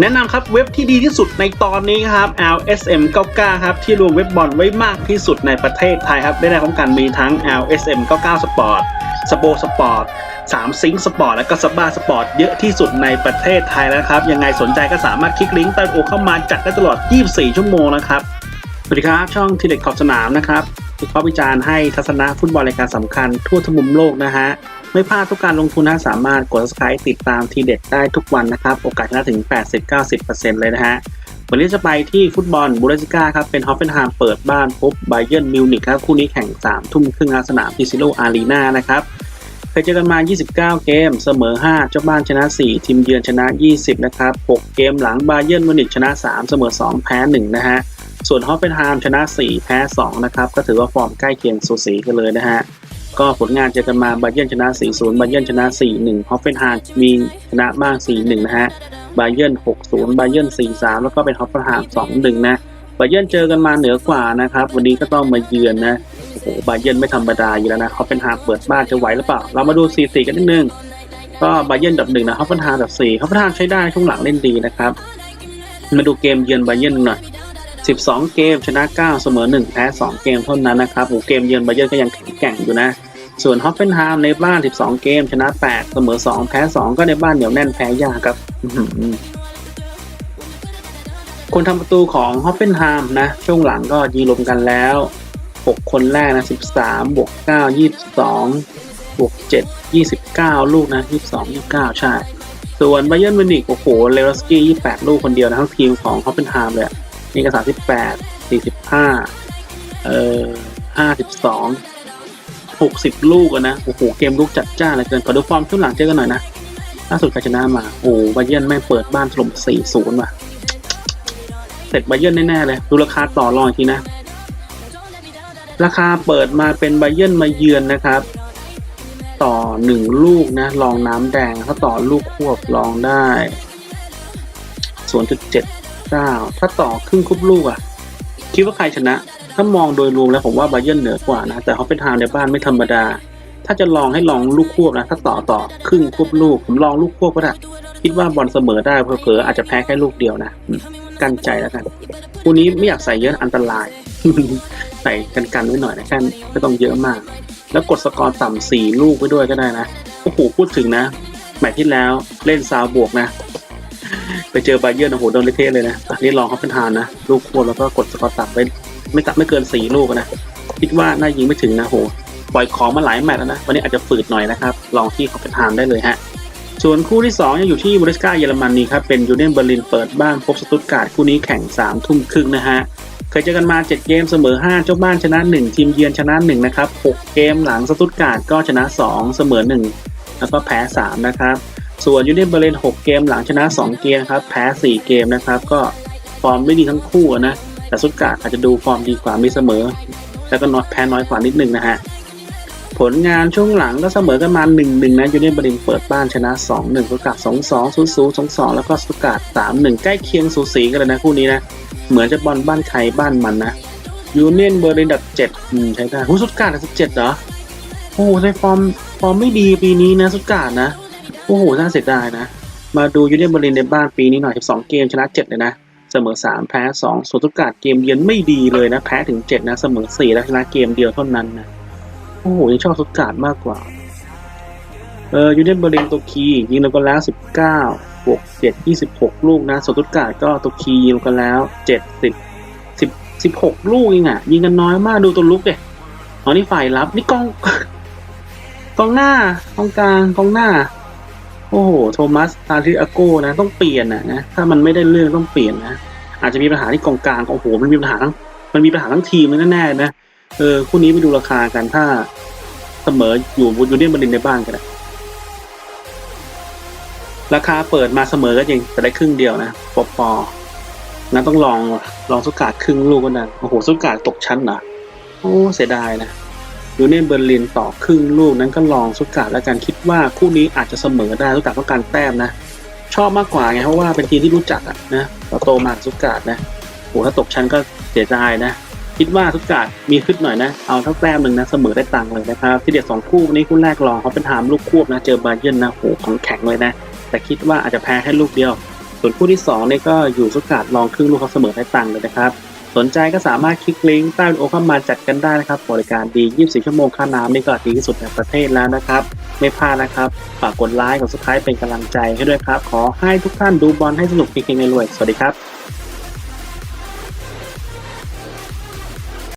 แนะนำครับเว็บที่ดีที่สุดในตอนนี้ครับ LSM 99ครับที่รวมเว็บบอลไว้มากที่สุดในประเทศไทยครับได้ในพร้อมกันมีทั้ง LSM 99 Sport สโปสปอร์ต3ซิงสปอร์ตและก็สบ้าสปอร์ตเยอะที่สุดในประเทศไทยแล้วครับ ยังไงสนใจก็สามารถคลิกลิงก์ใต้โอเข้ามาจัดได้ตลอด 24 ชั่วโมงนะครับ สวัสดีครับ ช่องทีเด็ดขอบสนามนะครับวิเคราะห์วิจารณ์ให้ทัศนะฟุตบอลรายการสำคัญทั่วทุกมุมโลกนะฮะ ไม่พลาดทุกการลงทุนนะสามารถกด subscribe ติดตามทีเด็ดได้ทุกวันนะครับ โอกาสชนะถึง 80-90%เลยนะฮะวันนี้จะไปที่ฟุตบอลบูเดสกาครับ เป็นฮอฟเฟนไฮม์เปิดบ้านพบไบเยนมิวนิกครับ คู่นี้แข่ง 3 ทุ่มครึ่งสนามพิซิโลอารีนานะครับเคยเจอกันมา 29 เกม เสมอ 5 เจ้าบ้านชนะ 4 ทีมเยือนชนะ 20 นะครับ 6 เกมหลังไบเยนมิวนิกชนะ 3 เสมอ 2 แพ้ 1 นะฮะ ส่วนฮอฟเฟนไฮม์ชนะ 4 แพ้ 2 นะครับ ก็ถือว่าฟอร์มใกล้เคียงสูสีกันเลยนะฮะ ก็ผลงานเจอกันมาบาเยิร์นชนะ 4-0 บาเยิร์นชนะ 4-1 ฮอฟเฟนไฮม์มีชนะบ้าง 4-1 นะฮะ บาเยิร์น6-0 บาเยิร์น4-3 แล้วก็เป็นฮอฟเฟนไฮม์2-1 นะ บาเยิร์นเจอกันมาเหนือกว่านะครับ วันนี้ก็ต้องมาเยือนนะ โอ้โห บาเยิร์นไม่ธรรมดาอยู่แล้วนะฮอฟเฟนไฮม์เปิดบ้านจะไหวหรือเปล่า เรามาดูสถิติกันนิดนึง ก็บาเยิร์นดับหนึ่งนะฮอฟเฟนไฮม์ดับ4ฮอฟเฟนไฮม์ใช้ได้ช่วงหลังเล่นดีนะครับ มาดูเกมเยือนบาเยิร์นหน่อย 12 เกมชนะ 9 เสมอ 1 แพ้ 2 เกมเท่านั้นนะครับโอ้เกมเยือนบาเยิร์นก็ยังแข็งแกร่งอยู่นะ ส่วนฮอฟเฟนไฮม์ในบ้าน 12 เกม ชนะ 8 เสมอ 2 แพ้ 2 ก็ในบ้านเหนียวแน่นแพ้ยากครับคนทำประตูของฮอฟเฟนไฮม์นะ ช่วงหลังก็ยิงรวมกันแล้ว 6 คนแรกนะ 13 บวก 9 22 บวก 7 29 ลูกนะ 22 29 ใช่ ส่วนไบเย r n นมิวนิกโอ้โหเลวสกี้ 28 ลูกคนเดียวนะทั้งทีมของฮอฟเฟนไฮม์เลย อะนี่ก็38 45เอ่อ52หกสิบลูกอะนะโอ้โหเกมลูกจัดจ้านเลือเกินขอดูฟอร์มช่วงหลังเจอกันหน่อยนะล่าสุดใครชนะมาโอ้บาเยนแม่เปิดบ้านถล่มสี่ศูนย์ว่ะเสร็จบาเยนแน่ๆเลยดูราคาต่อรองทีนะ ราคาเปิดมาเป็นบาเยนมาเยือนนะครับ ต่อหนึ่งลูกนะลองน้ำแดงถ้าต่อลูกควบลองได้ศูนย์จุดเจ็ด เก้าถ้าต่อครึ่งคุบลูกอะคิดว่าใครชนะ ถ้ามองโดยรวมแล้วผมว่าบาเยิร์นเหนือกว่านะ แต่เขาเป็นทางในบ้านไม่ธรรมดา ถ้าจะลองให้ลองลูกควบนะ ถ้าต่อต่อครึ่งควบลูก ผมลองลูกควบก็ได้คิดว่าบอลเสมอได้เผลอๆอาจจะแพ้แค่ลูกเดียวนะกันใจแล้วกันคู่นี้ไม่อยากใส่เยอะอันตราย ใส่กันกันๆไว้หน่อยนะแค่ไม่ต้องเยอะมาก แล้วกดสกอร์ต่ำสี่ลูกไว้ด้วยก็ได้นะโอ้โหพูดถึงนะแมตช์ที่แล้วเล่นซาวบวกนะ ไปเจอบาเยิร์นโอ้โหโดนเละเทะเลยนะอันนี้ลองเขาเป็นทานนะ ลูกควบแล้วก็กดสกอร์ต่ำไว้ไม่ตัดไม่เกินสี่ลูกนะ คิดว่าน่ายิงไม่ถึงนะโหปล่อยของมาหลายแมตช์แล้วนะ วันนี้อาจจะฝืดหน่อยนะครับ ลองที่เขาเป็นทานได้เลยฮะ ส่วนคู่ที่2ยังอยู่ที่บูเดสกาเยอรมนีครับ เป็นยูเนียนเบอร์ลินเปิดบ้านพบสตุตการ์ดคู่นี้แข่ง3ทุ่มครึ่งนะฮะเคยเจอกันมา 7 เกมเสมอ 5 เจ้าบ้านชนะ 1 ทีมเยือนชนะ 1 นะครับ 6 เกมหลังสตุตการ์ดก็ชนะ 2 เสมอ 1 แล้วก็แพ้ 3 นะครับ ส่วนยูเนียนเบอร์ลิน6 เกมหลังชนะ 2 เกมครับ แพ้ 4 เกมนะครับ ก็ฟอร์มไม่ดีทั้งคู่นะ แต่สุดกาอาจจะดูฟอร์มดีกว่ามีเสมอ แล้วก็น้อยแพ้น้อยกว่านิดนึงนะฮะ ผลงานช่วงหลังก็เสมอกันมา1-1นะยูเนียนบรินเปิดบ้านชนะ 2-1สุดกาด2-2 0-0 2-2แล้วก็สุดกาด3-1ใกล้เคียงสูสีกันเลยนะคู่นี้นะ เหมือนจะบอลบ้านใครบ้านมันนะยูเนียนเบอร์ลินดับ7อืมใช่ได้หูสุดกาดดับ7เหรอโอ้โหในฟอร์มฟอร์มไม่ดีปีนี้นะสุดกาดนะ อ้โห น่าเสียดายนะ มาดูยูเนียนเบอร์ลินในบ้านปีนี้หน่อย 12 เกมชนะ 7 เลยนะ เสมอ 3 แพ้ 2ส่วนทุกการเกมเยือนไม่ดีเลยนะ แพ้ถึง 7 นะ เสมอ 4 แล้วชนะเกมเดียวเท่านั้นนะ โอ้โห ยังชอบทุกการมากกว่า เออยูเนียนเบอร์ลินตัวคีย์ยิงลงกันแล้ว 19 บวก 7 26 ลูกนะส่วนทุกการก็ตัวคีย์ยิงลงกันแล้ว 7 10 10 16 ลูกเองอะ ยิงกันน้อยมาก ดูตัวลุกเด็อ๋อนี่ฝ่ายรับ นี่กองกองหน้ากองกลางกองหน้า โอ้โห โทมัสอาริอาโกนะ ต้องเปลี่ยนนะนะ ถ้ามันไม่ได้เรื่องต้องเปลี่ยนนะ อาจจะมีปัญหาที่กองกลางโอ้โห มันมีปัญหาทั้ง มันมีปัญหาทั้งทีมเลยแน่ๆนะ เออ คู่นี้ไปดูราคากันถ้าเสมออยู่บนยูเนียนบรินในบ้านกันนะราคาเปิดมาเสมอก็จริงแต่ได้ครึ่งเดียวนะปอปองั้นต้องลองลองสุกาดครึ่งลูกก็ได้โอ้โหสุกาดตกชั้นเหรอโอ้เสียดายนะ ยูเนียนเบอร์ลินต่อครึ่งลูกนั้นก็ลองสุกาดแล้วกันคิดว่าคู่นี้อาจจะเสมอได้สุกาดต้องการแต้มนะ ชอบมากกว่าไงเพราะว่าเป็นทีมที่รู้จักอะนะเราโตมากสุกาดนะโหถ้าตกชั้นก็เสียดายนะ คิดว่าสุกาดมีขึ้นหน่อยนะ เอาเท่าแต้มหนึ่งนะเสมอได้ตังค์เลยนะครับที่เด็ดสองคู่วันนี้คู่แรกลองเขาเป็นถามลูกควบนะ เจอบาเยิร์นนะโหของแข็งเลยนะ แต่คิดว่าอาจจะแพ้แค่ลูกเดียว ส่วนคู่ที่2เนี่ยก็อยู่สุกาดลองครึ่งลูกเขาเสมอได้ตังค์เลยนะครับ สนใจก็สามารถคลิกลิงก์ใต้วิดีโอเข้ามาจัดกันได้นะครับ บริการดี 24 ชั่วโมงค่าน้ำนี่ก็ดีที่สุดในประเทศแล้วนะครับ ไม่พลาดนะครับ ฝากกดไลค์กดซับสไครป์เป็นกำลังใจให้ด้วยครับ ขอให้ทุกท่านดูบอลให้สนุกจริงๆในรวย สวัสดีครับ